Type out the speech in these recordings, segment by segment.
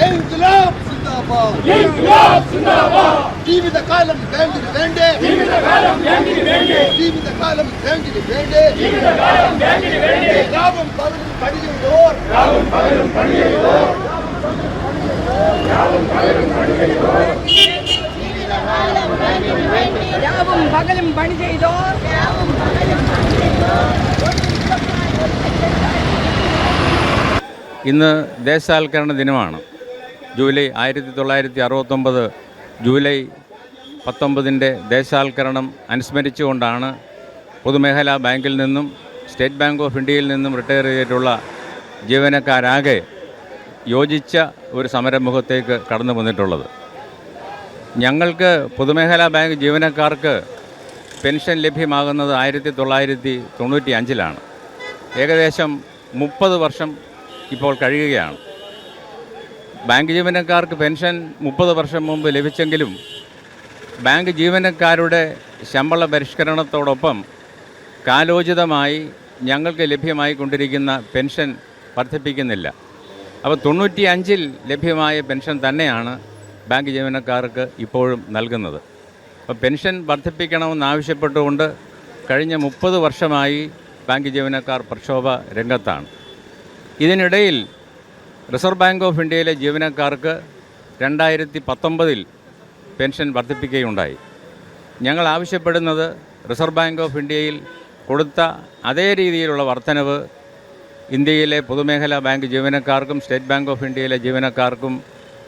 ഇൻക്ലാബ് സിന്ദാബാദ് ഇൻക്ലാബ് സിന്ദാബാദ് ജീവിതകാലം ബാങ്കിന് വേണ്ടേ ജീവിതകാലം ബാങ്കിന് വേണ്ടി ജീവിതകാലം ബാങ്കിന് വേണ്ടേ ജീവിതകാലം ബാങ്കിന് വേണ്ടി രാവും പകലും പണിയുന്നോർ രാവും പകലും പണിയുന്നു രാവും പകലും പണി ചെയ്തോ? ഇന്ന് ദേശസാൽക്കരണ ദിനമാണ്. ജൂലൈ ആയിരത്തി തൊള്ളായിരത്തി അറുപത്തൊമ്പത് ജൂലൈ പത്തൊമ്പതിന്റെ ദേശാൽക്കരണം അനുസ്മരിച്ചുകൊണ്ടാണ് പൊതുമേഖലാ ബാങ്കിൽ നിന്നും സ്റ്റേറ്റ് ബാങ്ക് ഓഫ് ഇന്ത്യയിൽ നിന്നും റിട്ടയർ ചെയ്തിട്ടുള്ള ജീവനക്കാരാകെ യോജിച്ച ഒരു സമരമുഖത്തേക്ക് കടന്നു വന്നിട്ടുള്ളത്. ഞങ്ങൾക്ക് പൊതുമേഖലാ ബാങ്ക് ജീവനക്കാർക്ക് പെൻഷൻ ലഭ്യമാകുന്നത് ആയിരത്തി തൊള്ളായിരത്തി തൊണ്ണൂറ്റി അഞ്ചിലാണ് ഏകദേശം മുപ്പത് വർഷം ഇപ്പോൾ കഴിയുകയാണ്. ബാങ്ക് ജീവനക്കാർക്ക് പെൻഷൻ മുപ്പത് വർഷം മുമ്പ് ലഭിച്ചെങ്കിലും ബാങ്ക് ജീവനക്കാരുടെ ശമ്പള പരിഷ്കരണത്തോടൊപ്പം കാലോചിതമായി ഞങ്ങൾക്ക് ലഭ്യമായി കൊണ്ടിരിക്കുന്ന പെൻഷൻ വർദ്ധിപ്പിക്കുന്നില്ല. അപ്പോൾ തൊണ്ണൂറ്റി അഞ്ചിൽ ലഭ്യമായ പെൻഷൻ തന്നെയാണ് ബാങ്ക് ജീവനക്കാർക്ക് ഇപ്പോഴും നൽകുന്നത്. അപ്പോൾ പെൻഷൻ വർദ്ധിപ്പിക്കണമെന്നാവശ്യപ്പെട്ടുകൊണ്ട് കഴിഞ്ഞ മുപ്പത് വർഷമായി ബാങ്ക് ജീവനക്കാർ പ്രക്ഷോഭ രംഗത്താണ്. ഇതിനിടയിൽ റിസർവ് ബാങ്ക് ഓഫ് ഇന്ത്യയിലെ ജീവനക്കാർക്ക് രണ്ടായിരത്തി പത്തൊമ്പതിൽ പെൻഷൻ വർദ്ധിപ്പിക്കുകയുണ്ടായി. ഞങ്ങൾ ആവശ്യപ്പെടുന്നത് റിസർവ് ബാങ്ക് ഓഫ് ഇന്ത്യയിൽ കൊടുത്ത അതേ രീതിയിലുള്ള വർധനവ് ഇന്ത്യയിലെ പൊതുമേഖലാ ബാങ്ക് ജീവനക്കാർക്കും സ്റ്റേറ്റ് ബാങ്ക് ഓഫ് ഇന്ത്യയിലെ ജീവനക്കാർക്കും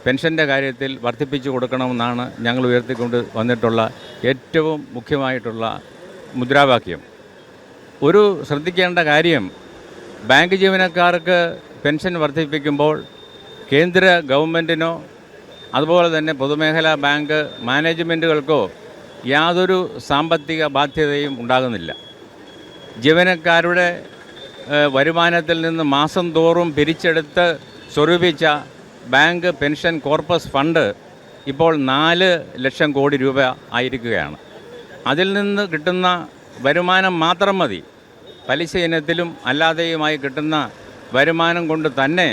പെൻഷന്റെ കാര്യത്തിൽ വർദ്ധിപ്പിച്ചു കൊടുക്കണമെന്നാണ് ഞങ്ങൾ ഉയർത്തിക്കൊണ്ട് വന്നിട്ടുള്ള ഏറ്റവും മുഖ്യമായിട്ടുള്ള മുദ്രാവാക്യം. ഒരു ശ്രദ്ധിക്കേണ്ട കാര്യം ബാങ്ക് ജീവനക്കാർക്ക് പെൻഷൻ വർദ്ധിപ്പിക്കുമ്പോൾ കേന്ദ്ര ഗവൺമെന്റിനോ അതുപോലെ തന്നെ പൊതുമേഖലാ ബാങ്ക് മാനേജ്മെന്റുകൾക്കോ യാതൊരു സാമ്പത്തിക ബാധ്യതയും ഉണ്ടാകുന്നില്ല. ജീവനക്കാരുടെ വരുമാനത്തിൽ നിന്ന് മാസം തോറും പിരിച്ചെടുത്ത് സ്വരൂപിച്ച ബാങ്ക് പെൻഷൻ കോർപ്പസ് ഫണ്ട് ഇപ്പോൾ നാല് ലക്ഷം കോടി രൂപ ആയിരിക്കുകയാണ്. അതിൽ നിന്ന് കിട്ടുന്ന വരുമാനം മാത്രം മതി. പലിശ ഇനത്തിലും അല്ലാതെയുമായി കിട്ടുന്ന വരുമാനം കൊണ്ട് തന്നെ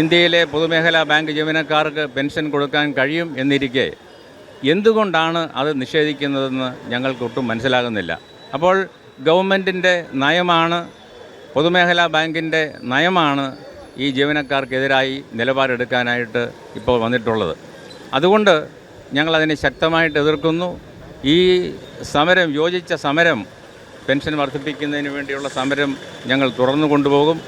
ഇന്ത്യയിലെ പൊതുമേഖലാ ബാങ്ക് ജീവനക്കാർക്ക് പെൻഷൻ കൊടുക്കാൻ കഴിയും എന്നിരിക്കെ എന്തുകൊണ്ടാണ് അത് നിഷേധിക്കുന്നതെന്ന് ഞങ്ങൾക്കൊട്ടും മനസ്സിലാകുന്നില്ല. അപ്പോൾ ഗവൺമെന്റിന്റെ നയമാണ് പൊതുമേഖലാ ബാങ്കിന്റെ നയമാണ് ഈ ജീവനക്കാർക്കെതിരായി നിലപാടെടുക്കാനായിട്ട് ഇപ്പോൾ വന്നിട്ടുള്ളത്. അതുകൊണ്ട് ഞങ്ങളതിനെ ശക്തമായിട്ട് എതിർക്കുന്നു. ഈ സമരം യോജിച്ച സമരം പെൻഷൻ വർദ്ധിപ്പിക്കുന്നതിന് വേണ്ടിയുള്ള സമരം ഞങ്ങൾ തുടർന്നു കൊണ്ടുപോകും.